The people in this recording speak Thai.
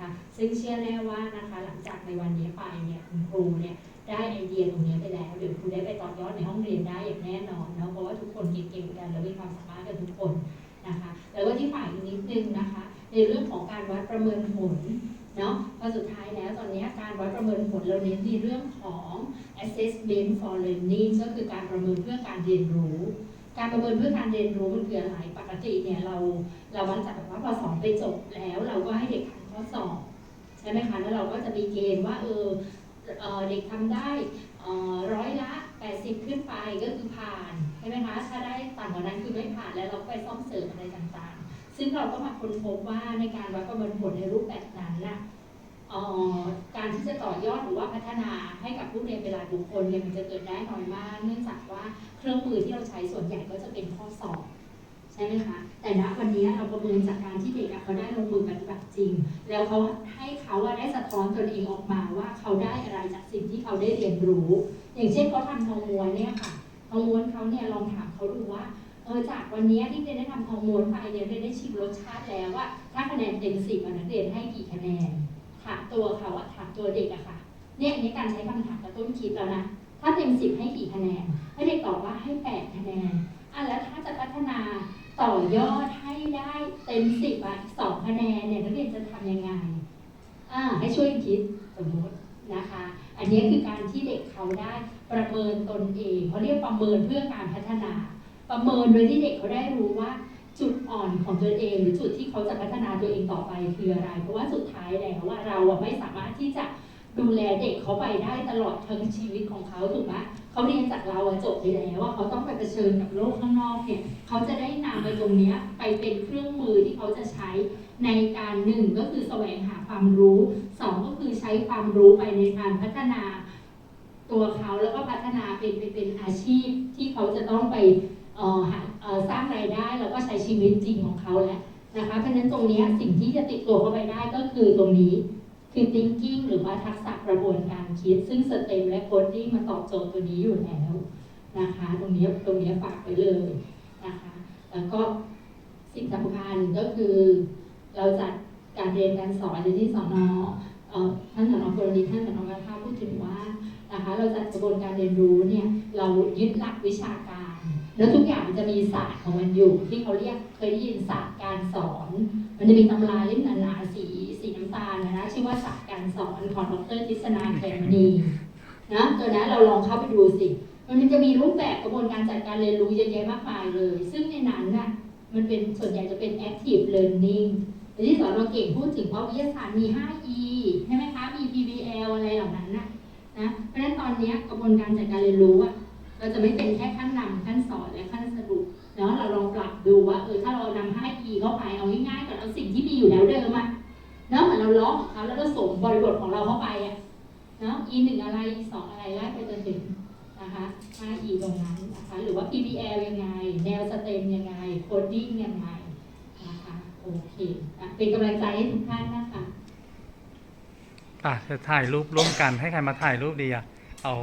นะคะ ซึ่งเชื่อแน่ว่านะคะหลังจากในวันนี้ไปเนี่ยคุณครูเนี่ยได้ไอเดียตรงนี้ไปแล้วเดี๋ยวครูได้ไปต่อยอดในห้องเรียนได้อย่างแน่นอนเนาะเพราะว่าทุกคนเก่งๆกันแล้วมีความสามารถกันทุกคนนะคะแล้วก็ที่ฝ่ากอีกนิดนึงนะคะ ในเรื่องของการวัดประเมินผลเนาะพราะสุดท้ายแล้วตอนนี้การวัดประเมินผลเราเน้นในเรื่องของ assessment for learning ก็คือการประเมินเพื่อการเรียนรู้ การประเมินเพื่อการเรียนรู้มันคืออะไรปกติเนี่ยเราเรามักจะแบบว่าพอสอนไปจบแล้ว เราก็ให้เด็กทำ ข้อสอบใช่ไหมคะ แล้วเราก็จะมีเกณฑ์ว่าเออเด็กทำได้ร้อยละ 80 ขึ้นไปก็คือผ่านใช่ไหมคะถ้าได้ต่ำกว่านั้นคือไม่ผ่านแล้วเราไปซ่อมเสริมอะไรต่างๆ ซึ่งเราก็มาค้นพบว่าในการวัดประเมินผลในรูปแบบนั้นน่ะการที่จะต่อยอดหรือว่าพัฒนาให้กับผู้เรียนเวลาบุคคลเนี่ยมันจะเกิดได้น้อยมาก เนื่องจากว่าเครื่องมือที่เราใช้ส่วนใหญ่ก็จะเป็นข้อสอบ ช่ไหมคะแต่ณวันนี้เราประเมินจากการที่เด็กเขาได้ลงมือปฏิบัติจริง แล้วเขาให้เขาได้สะท้อนตนเองออกมาว่าเขาได้อะไรจากสิ่งที่เขาได้เรียนรู้ อย่างเช่นเขาทำทองม้วนเนี่ยค่ะทองม้วนเขาเนี่ยลองถามเขาดูว่าเออจากวันนี้ที่เรียนได้ทำทองม้วนไปเนี่ยเรียนได้ชิมรสชาติแล้วว่า ถ้าคะแนนเต็มสิบนักเรียนให้กี่คะแนนถามตัวเขาอะถามตัวเด็กอะค่ะเนี่ยนี้การใช้คำถามกระตุ้นคิดแล้วนะถ้าเต็มสิบให้กี่คะแนนให้เด็กตอบว่าให้แปดคะแนนอะแล้วถ้าจะพัฒนา ต่อยอดให้ได้เต็มสิบอะสองคะแนนเนี่ยนักเรียนจะทำยังไงอ่าให้ช่วยคิดสมมตินะคะ อันนี้คือการที่เด็กเขาได้ประเมินตนเองเขาเรียกประเมินเพื่อการพัฒนา ประเมินโดยที่เด็กเขาได้รู้ว่าจุดอ่อนของตัวเองหรือจุดที่เขาจะพัฒนาตัวเองต่อไปคืออะไร เพราะว่าสุดท้ายแล้วว่าเราไม่สามารถที่จะดูแลเด็กเขาไปได้ตลอดทั้งชีวิตของเขาถูกไหม เขาเรียนจากเราจบไปแล้วว่าเขาต้องไปเผชิญกับโลกข้างนอกเนี่ยเขาจะได้นำไปตรงเนี้ยไปเป็นเครื่องมือที่เขาจะใช้ในการหนึ่งก็คือแสวงหาความรู้สองก็คือใช้ความรู้ไปในการพัฒนาตัวเขาแล้วก็พัฒนาเป็นไปเป็นอาชีพที่เขาจะต้องไปเอ่อหาเอ่อสร้างรายได้แล้วก็ใช้ชีวิตจริงของเขาแล้วนะคะเพราะฉะนั้นตรงนี้สิ่งที่จะติดตัวเข้าไปได้ก็คือตรงนี้ คือ thinking หรือว่าทักษะกระบวนการคิด ซึ่ง STEM และ coding มาตอบโจทย์ตัวนี้อยู่แล้วนะคะ ตรงนี้ตรงนี้ฝากไว้เลยนะคะ แล้วก็สิ่งสำคัญก็คือเราจัดการเรียนการสอนในที่สอนอท่านสอนอกรณีท่านสอนอกระทาพูดถึงว่านะคะเราจัดกระบวนการเรียนรู้เนี่ยเรายึดหลักวิชาการ แล้วทุกอย่างมันจะมีศาสตร์ของมันอยู่ ที่เขาเรียกเคยได้ยินศาสตร์การสอน มันจะมีตำราเล่มหนาๆสี ชื่อว่าศาสตร์การสอนของดรทิศนาแคมณีนะตัวนั้นเราลองเข้าไปดูสิ มันจะมีรูปแบบกระบวนการจัดการเรียนรู้เยอะแยะมากมายเลย ซึ่งในนั้นน่ะมันเป็นส่วนใหญ่จะเป็น active learning ในที่สอนเราเก่งพูดถึงว่าวิทยาศาสตร์มี 5E ใช่ไหมคะ มี PBL อะไรเหล่านั้นน่ะนะ เพราะฉะนั้นตอนเนี้ยกระบวนการจัดการเรียนรู้อะเราจะไม่เป็นแค่ขั้นนำขั้นสอนและขั้นสรุปเนาะเราลองปรับดูว่าเออถ้าเรานำ 5E เข้าไปเอาง่ายๆก่อนเอา แล้วก็สมบริบทของเราเข้าไปอะเนาะ E หนึ่งอะไร E สองอะไรไล่ไปจนถึงนะคะ 5E ตรงนั้นนะคะ หรือว่า PBL ยังไง แนวสเต็มยังไง โคดดิ้งยังไงนะคะโอเคเป็นกำลังใจให้ทุกท่านนะคะอะจะถ่ายรูปร่วมกันให้ใครมาถ่ายรูปดีอะเอา